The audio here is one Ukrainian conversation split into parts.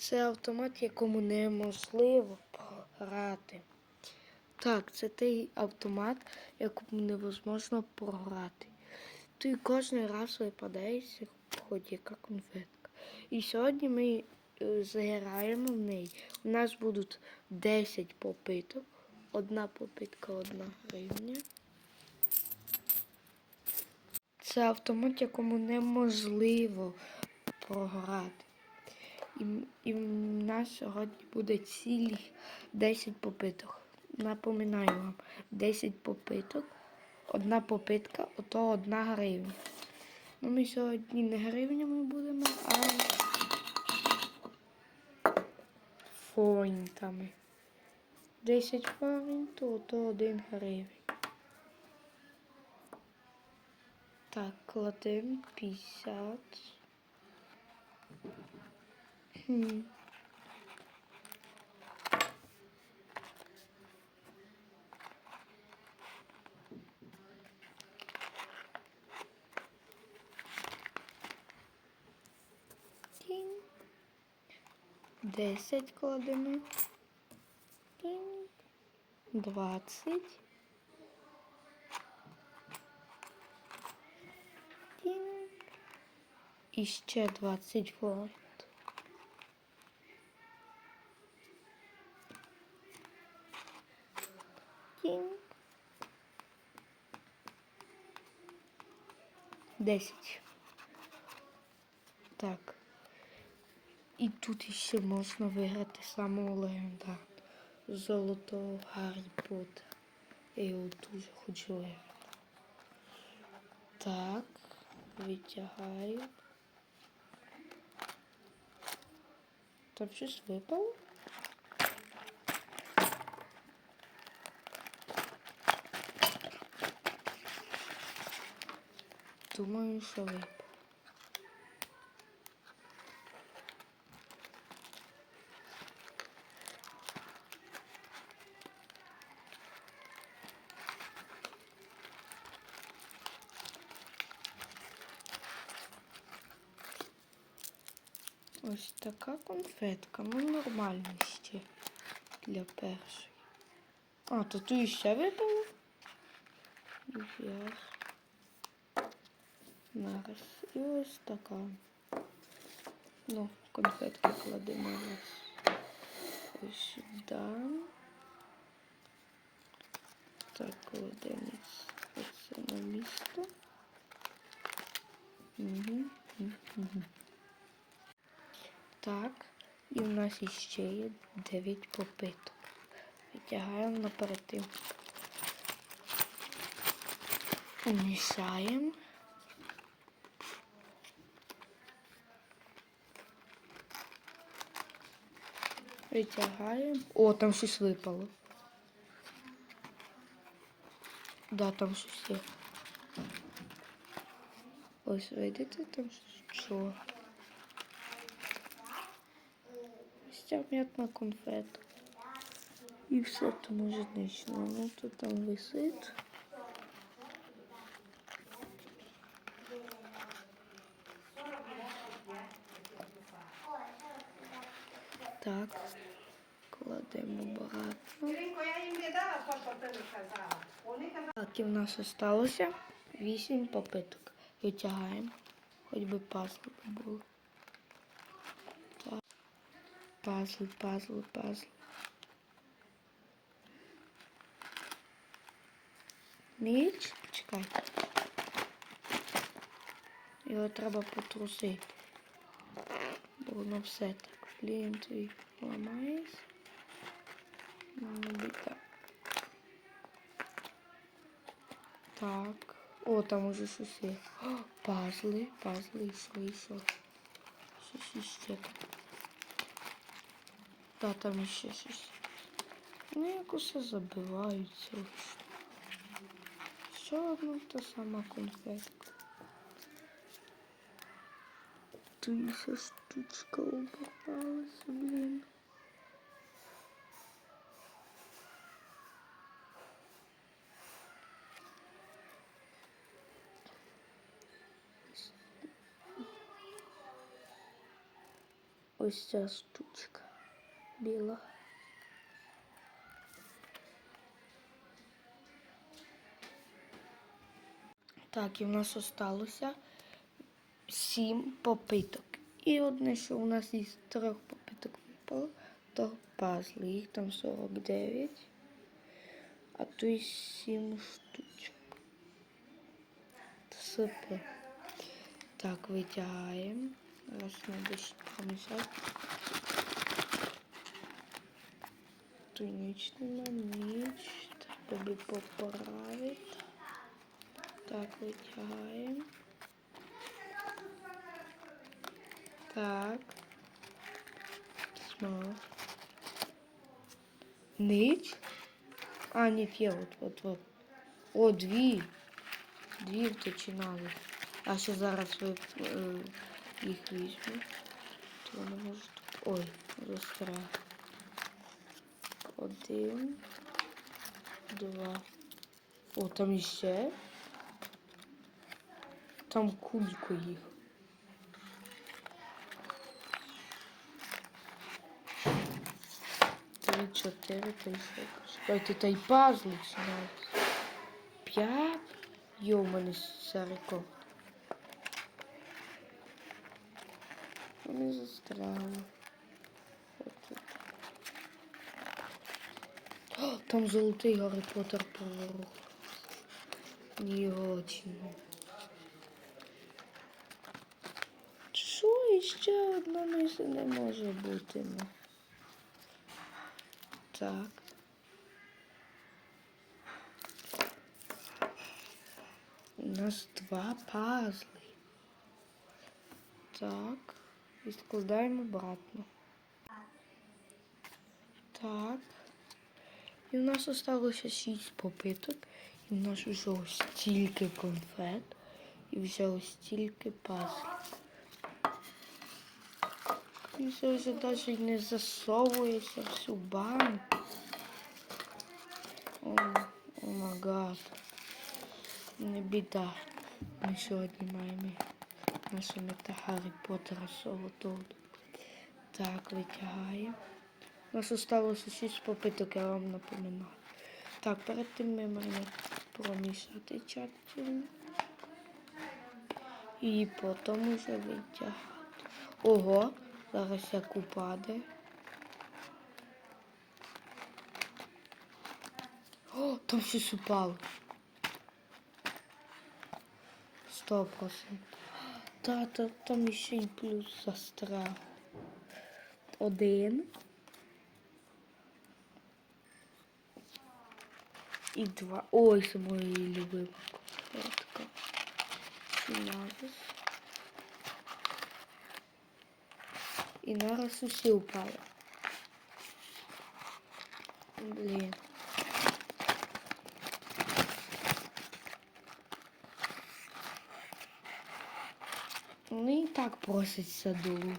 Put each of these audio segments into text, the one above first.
Це автомат, якому неможливо програти. Так, це той автомат, якому невозможно програти. Ти кожен раз випадає хоч яка конфетка. І сьогодні ми е, заграємо в неї. У нас будуть 10 попиток. Одна попитка, одна гривня. Це автомат, якому неможливо програти. І, і в нас сьогодні буде цілих 10 попиток. Напоминаю вам, 10 попиток, одна попитка, ото одна гривня. Ну, ми сьогодні не гривнями будемо, а фоінтами. 10 фоінт, то, то 1 гривень. Так, кладемо 50. Хм. 10 кладемо. Тінь. 20. Тінь. І ще 20 фунт. 10. Так. І тут ще можна виграти самого легендарного золотого Гаррі Поттера. Я його дуже хочу виграти. Так, витягаю. Там щось випало? Думаю, що випало. Ось така конфетка. Ну нормально ще для першої. А, то тут ще випало? Ясно. Нараз. І ось така. Ну, конфетки кладемо ось, сюди. Так, кладемо оце на місто. Угу. Так, і в нас іще є 9 попиток. Витягаємо наперед. Мішаємо. Витягаємо. О, там щось випало. Да, там щось є. Ось, видите, там щось чорне. Ось ця м'ятна конфета. І все тому житнично. Ну, то там висить. Так, Кладемо обратно. Іринко, я їм не дала то, що ти не казала. Вони казали, Так, і в нас залишилося 8 попиток. Витягаємо. Хоч би пазли було. Пазли, пазли, пазли. Міч? Чекайте. Його треба потрусити. Бо воно все так. Блін, твій ламається. Мабуть, так. О, там уже щось є. О, пазли, пазли, і що. Щось іще. Та там іще щось. Ну, як усе забиваються. Ще одна та сама конфетка. Ще штучка оборвалася, блін. Ось ця штучка біла. Так, і в нас осталося сім попиток. І одне, що у нас із трьох попиток випало, то пазли. Їх там 49, а то й 7 штучок. Супер. Так, витягаємо. Раз надо ще помішати. Тут ніч нема, ніч. Треба би поправити. Так, витягаємо. Так. Смак. Ніч? А, нет, є, от, от, от. О, дві. Дві вточинали. А ще зараз ви е, їх візьму. То вони можуть. Ой, застряг. Один. Два. О, там іще. Там кулько їх. Три, чотири, й ще. Чекайте, та й пазли навіть. П'ять. Йо, у мене рекорд. От тут. О, там золотий Гаррі Поттер поворот. Не очень. Що іще одна миша не може бути? Ну. Так. У нас два пазли. Так. І складаємо обратно. Так. І у нас залишилося шість попиток. І в нас вже стільки конфет. І вже стільки пазлів. І це вже навіть не засовується всю банку. О, о май гад. Не біда. Ми сьогодні маємо нашого мета Гаррі Поттера золотого. Так, витягаємо. У нас залишилося 6 попиток, я вам напоминаю. Так, перед тим ми маємо промішати тщательно. І потім вже витягати. Ого, зараз як упаде. О, там щось упало. Сто процентів. Та, та, там ще й плюс застряг. Один. І два. Ой, це моя любима конфетка. Сіназис. І нараз усі упали. Блін. Вони і так просять саду.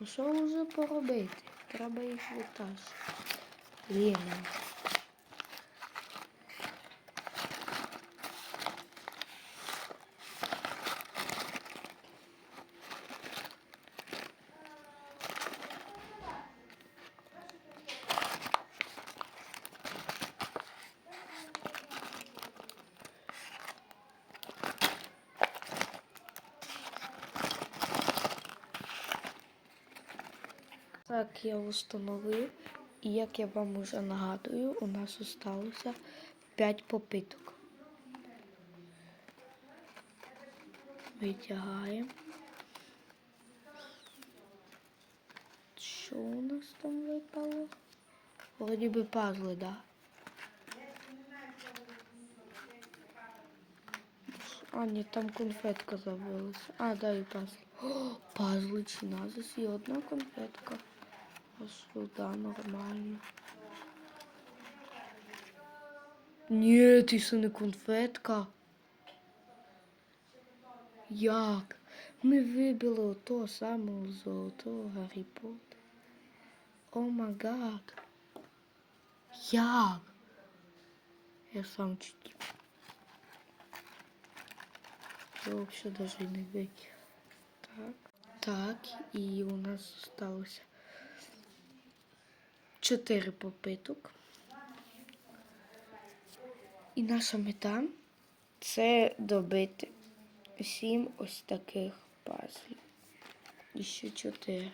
Ну що вже поробити? Треба їх Так, я встановив. І як я вам уже нагадую, у нас залишилося 5 попиток. Витягаємо. Що у нас там випало? Вроді би пазли, да? А, ні, там конфетка забилася. А, да, і пазли. О, пазли чи назис і одна конфетка. А сюди нормально. Ні, ти це не конфетка. Як? Ми вибили того самого золотого Гаррі Поттера. О май гад. Як? Я сам чуть. Я вообще даже не витяг. Так. Так, і у нас залишилося 4 попиток. І наша мета це добити 7 ось таких пазлів. І ще 4.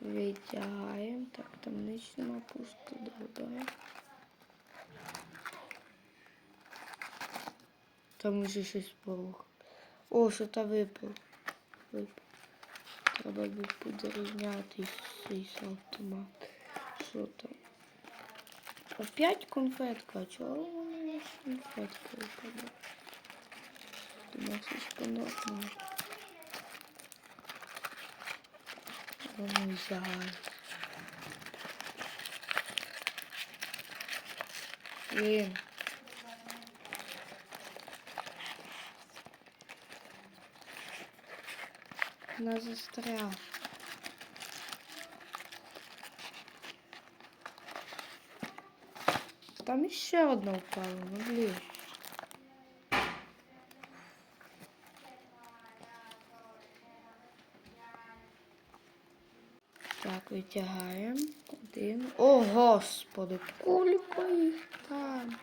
Витягаємо. Так, там ніч нема пусто добре. Там уже щось порух. О, що то випало. Випало. Треба буде підрівняти цей автомат. Що там? Опять конфетка. А чого у мене конфетка випадає? Думаю, щось понятно. Ну, зараз. Блін. Вона застряла. Там ще одна впала, ну блін. Так, витягаємо. Один. О, господи, кулько їх там.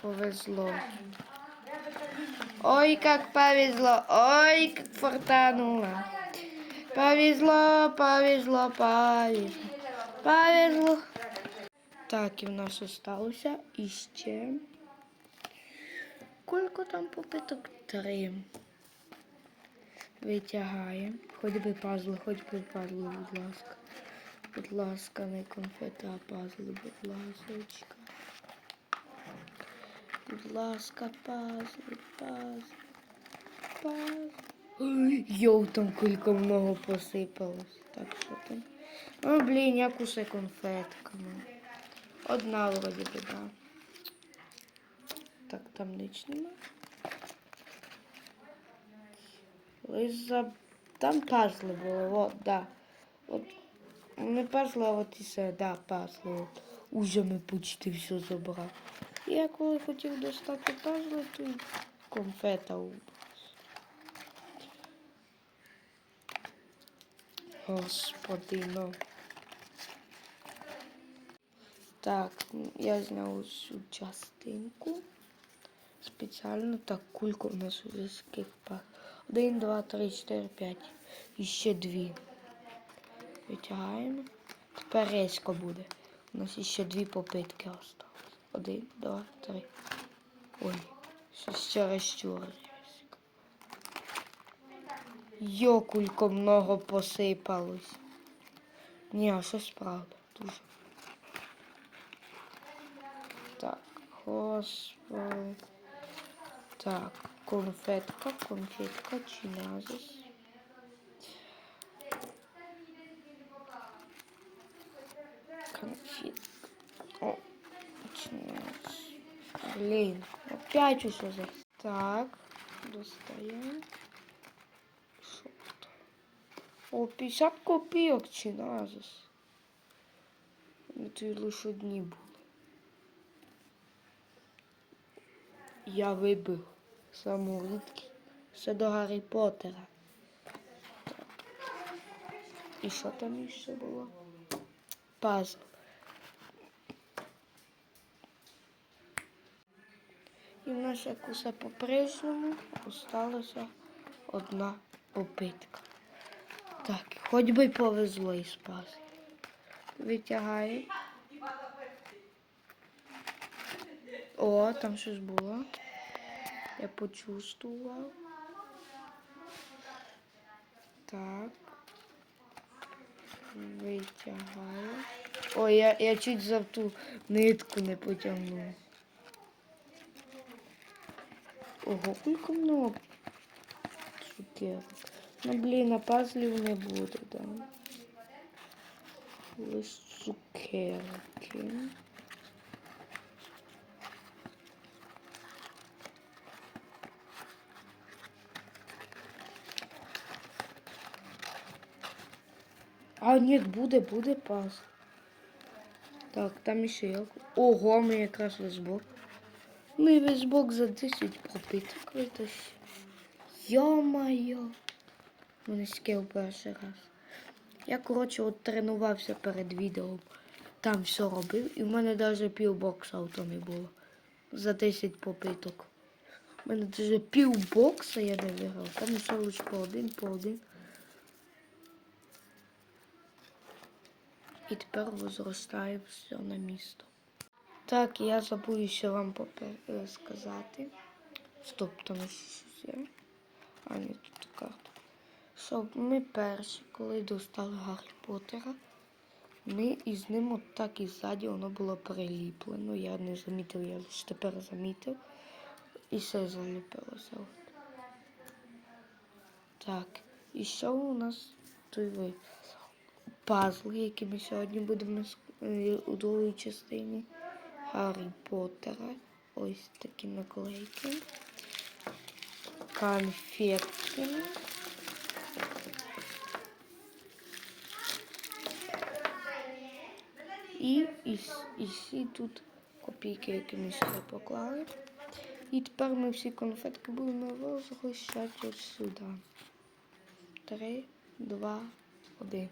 Повезло. Ой, как повезло, ой, как фортануло. Повезло, повезло, повезло. Повезло. Так, і в нас осталося іще. Сколько там попиток? Три. Витягаємо. Хоч би пазли, хоч би пазли, будь ласка. Будь ласка, не конфета, а пазли, будь ласочка. Будь ласка, пазли, пазли, пазли. Йоу, там кілька много посипалось. Так, що там? О, блін, як усе конфетками. Одна вроді би, да. Так, там ніч нема. Лиш за... Там пазли були, от, да. От, не пазли, а от і все, да, пазли. Уже ми почти все забрали. І я коли хотів достати пазли, то й конфета у Господи, ну. Так, я зняв цю частинку. Спеціально так, кулька у нас скільки пар. Один, два, три, чотири, п'ять. І ще дві. Витягаємо. Тепер резко буде. У нас ще дві попитки осталось. Один, два, три. Ой, щось чересчур резко. Йо, много посипалось. Ні, а щось правда, дуже. Господи. Так, конфетка, конфетка, чиназис. Конфетка. О, чиназис. Блин, опять уже за. Так, достаем. Тут? О, 50 копійок чиназис. Це лише одні були. Я вибив саморідки. Все до Гаррі Поттера. І що там ще було? Пазл. І в нас як усе по-прежньому осталася одна попитка. Так, хоч би повезло із пазл. Витягаю. О, там щось було. Я почувствував. Так. Витягаю. Ой, я, я чуть за ту нитку не потягнув. Ого, скільки много цукерок. Ну, блін, а пазлів не буде, да. Лиш цукерки. А, ні, буде, буде паз. Так, там ще як. Ого, ми якраз весь бок. Ми весь бок за 10 пропиток витащили. Йо-моє. Мене скив перший раз. Я, коротше, от тренувався перед відео. Там все робив, і в мене навіть півбокса авто не було. За 10 попиток. У мене навіть півбокса я не виграв. Там все лише по один, по один. І тепер возростає все на місто. Так, я забув ще вам е, сказати. Стоп, там щось є. А, ні, тут карта. Що ми перші, коли достали Гаррі Поттера, ми із ним от так і ззаді воно було приліплено. Я не замітив, я лише тепер замітив. І все заліпилося. Так, і що у нас ви? Пазли, які ми сьогодні будемо е, у другій частині. Гаррі Поттера. Ось такі наклейки. Конфетки. І, і, і всі тут копійки, які ми сюди поклали. І тепер ми всі конфетки будемо розгощати от сюди. Три, два, один.